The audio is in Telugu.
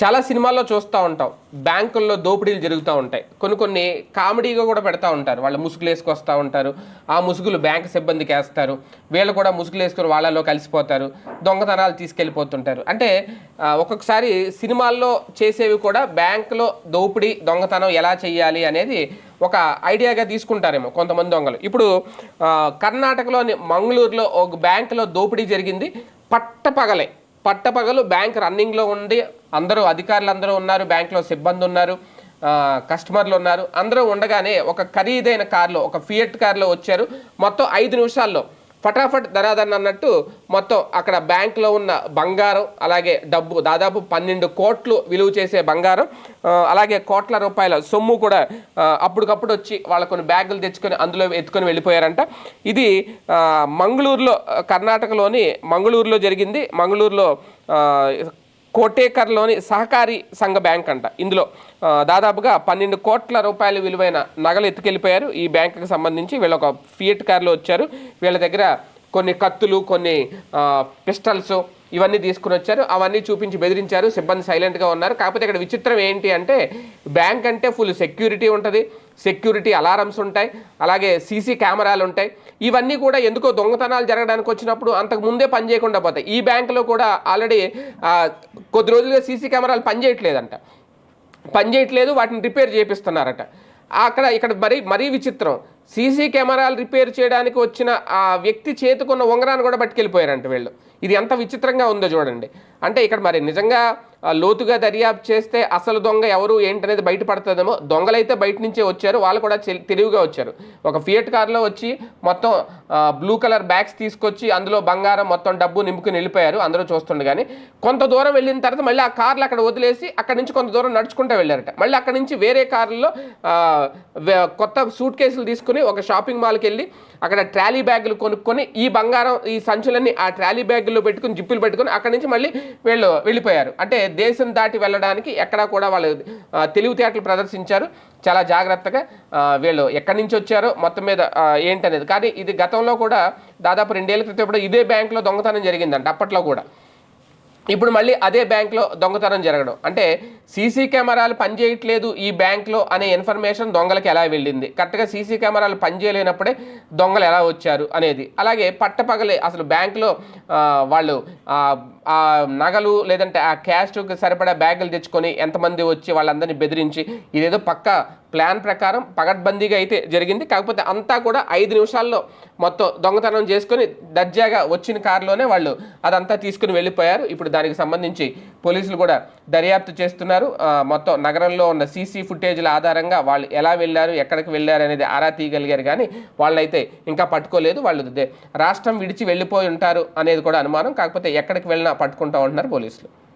చాలా సినిమాల్లో చూస్తూ ఉంటాం. బ్యాంకుల్లో దోపిడీలు జరుగుతూ ఉంటాయి. కొన్ని కొన్ని కామెడీగా కూడా పెడతా ఉంటారు. వాళ్ళు ముసుగులు వేసుకొస్తూ ఉంటారు. ఆ ముసుగులు బ్యాంక్ సిబ్బందికి వేస్తారు. వీళ్ళు కూడా ముసుగులు వేసుకుని వాళ్ళలో కలిసిపోతారు. దొంగతనాలు తీసుకెళ్ళిపోతుంటారు. అంటే ఒక్కొక్కసారి సినిమాల్లో చేసేవి కూడా బ్యాంకులో దోపిడీ దొంగతనం ఎలా చేయాలి అనేది ఒక ఐడియాగా తీసుకుంటారేమో కొంతమంది దొంగలు. ఇప్పుడు కర్ణాటకలోని మంగళూరులో ఒక బ్యాంకులో దోపిడీ జరిగింది. పట్టపగలే. పట్టపగలు బ్యాంక్ రన్నింగ్లో ఉండి అందరూ అధికారులు అందరూ ఉన్నారు బ్యాంక్లో సిబ్బంది ఉన్నారు కస్టమర్లు ఉన్నారు. అందరూ ఉండగానే ఒక ఖరీదైన కార్లో ఒక ఫియట్ కార్లో వచ్చారు. మొత్తం ఐదు నిమిషాల్లో ఫటాఫట్ దరాదన్ అన్నట్టు మొత్తం అక్కడ బ్యాంక్లో ఉన్న బంగారం అలాగే డబ్బు దాదాపు పన్నెండు కోట్లు విలువ చేసే బంగారం అలాగే కోట్ల రూపాయల సొమ్ము కూడా అప్పటికప్పుడు వచ్చి వాళ్ళ కొన్ని బ్యాగులు తెచ్చుకొని అందులో ఎత్తుకొని వెళ్ళిపోయారంట. ఇది మంగళూరులో కర్ణాటకలోని మంగళూరులో జరిగింది. మంగళూరులో కోటేకర్లోని సహకారి సంఘ బ్యాంక్ అంట. ఇందులో దాదాపుగా పన్నెండు కోట్ల రూపాయల విలువైన నగలు ఎత్తుకెళ్ళిపోయారు. ఈ బ్యాంకుకి సంబంధించి వీళ్ళు ఒక ఫియట్ కార్లో వచ్చారు. వీళ్ళ దగ్గర కొన్ని కత్తులు కొన్ని పిస్టల్స్ ఇవన్నీ తీసుకుని వచ్చారు. అవన్నీ చూపించి బెదిరించారు. సిబ్బంది సైలెంట్గా ఉన్నారు. కాకపోతే ఇక్కడ విచిత్రం ఏంటి అంటే బ్యాంక్ అంటే ఫుల్ సెక్యూరిటీ ఉంటుంది. సెక్యూరిటీ అలారమ్స్ ఉంటాయి. అలాగే సీసీ కెమెరాలు ఉంటాయి. ఇవన్నీ కూడా ఎందుకో దొంగతనాలు జరగడానికి వచ్చినప్పుడు అంతకు ముందే పనిచేయకుండా పోతాయి. ఈ బ్యాంకులో కూడా ఆల్రెడీ కొద్ది రోజులుగా సీసీ కెమెరాలు పనిచేయట్లేదంట పనిచేయట్లేదు వాటిని రిపేర్ చేపిస్తున్నారట. అక్కడ ఇక్కడ మరీ మరీ విచిత్రం. సీసీ కెమెరాలు రిపేర్ చేయడానికి వచ్చిన ఆ వ్యక్తి చేతుకున్న ఉంగరాన్ని కూడా పట్టుకెళ్ళిపోయారంట వీళ్ళు. ఇది ఎంత విచిత్రంగా ఉందో చూడండి. అంటే ఇక్కడ మరి నిజంగా లోతుగా దర్యాప్తు చేస్తే అసలు దొంగ ఎవరు ఏంటనేది బయటపడుతుందేమో. దొంగలైతే బయట నుంచే వచ్చారు. వాళ్ళు కూడా తెలివిగా వచ్చారు. ఒక ఫియట్ కార్లో వచ్చి మొత్తం బ్లూ కలర్ బ్యాగ్స్ తీసుకొచ్చి అందులో బంగారం మొత్తం డబ్బు నింపుకుని వెళ్ళిపోయారు. అందరూ చూస్తుండే కానీ కొంత దూరం వెళ్ళిన తర్వాత మళ్ళీ ఆ కార్లు అక్కడ వదిలేసి అక్కడ నుంచి కొంత దూరం నడుచుకుంటూ వెళ్ళారట. మళ్ళీ అక్కడ నుంచి వేరే కార్లలో కొత్త సూట్ కేసులు తీసుకుని ఒక షాపింగ్ మాల్కి వెళ్ళి అక్కడ ట్రాలీ బ్యాగులు కొనుక్కొని ఈ బంగారం ఈ సంచులన్నీ ఆ ట్రాలీ బ్యాగుల్లో పెట్టుకుని జిప్పులు పెట్టుకుని అక్కడ నుంచి మళ్ళీ వీళ్ళు వెళ్ళిపోయారు. అంటే దేశం దాటి వెళ్ళడానికి ఎక్కడా కూడా వాళ్ళు తెలివితేటలు ప్రదర్శించారు. చాలా జాగ్రత్తగా వీళ్ళు ఎక్కడి నుంచి వచ్చారో మొత్తం మీద ఏంటనేది. కానీ ఇది గతంలో కూడా దాదాపు రెండేళ్ళ క్రితం కూడా ఇదే బ్యాంకులో దొంగతనం జరిగిందంట అప్పట్లో కూడా. ఇప్పుడు మళ్ళీ అదే బ్యాంక్లో దొంగతనం జరగడం. అంటే సీసీ కెమెరాలు పనిచేయట్లేదు ఈ బ్యాంక్లో అనే ఇన్ఫర్మేషన్ దొంగలకి ఎలా వెళ్ళింది? కరెక్ట్గా సీసీ కెమెరాలు పనిచేయలేనప్పుడే దొంగలు ఎలా వచ్చారు అనేది. అలాగే పట్టపగలే అసలు బ్యాంక్లో వాళ్ళు ఆ, ఆ నగలు లేదంటే ఆ క్యాష్కి సరిపడా బ్యాగులు తెచ్చుకొని ఎంతమంది వచ్చి వాళ్ళందరినీ బెదిరించి ఇదేదో పక్క ప్లాన్ ప్రకారం పగడ్బందీగా అయితే జరిగింది. కాకపోతే అంతా కూడా ఐదు నిమిషాల్లో మొత్తం దొంగతనం చేసుకొని దర్జాగా వచ్చిన కారులోనే వాళ్ళు అదంతా తీసుకుని వెళ్ళిపోయారు. ఇప్పుడు దానికి సంబంధించి పోలీసులు కూడా దర్యాప్తు చేస్తున్నారు. మొత్తం నగరంలో ఉన్న సీసీ ఫుటేజ్ల ఆధారంగా వాళ్ళు ఎలా వెళ్ళారు ఎక్కడికి వెళ్ళారు అనేది ఆరా తీయగలిగారు. కానీ వాళ్ళైతే ఇంకా పట్టుకోలేదు. వాళ్ళు దే- రాష్ట్రం విడిచి వెళ్ళిపోయి ఉంటారు అనేది కూడా అనుమానం. కాకపోతే ఎక్కడికి వెళ్ళినా పట్టుకుంటా ఉంటున్నారు పోలీసులు.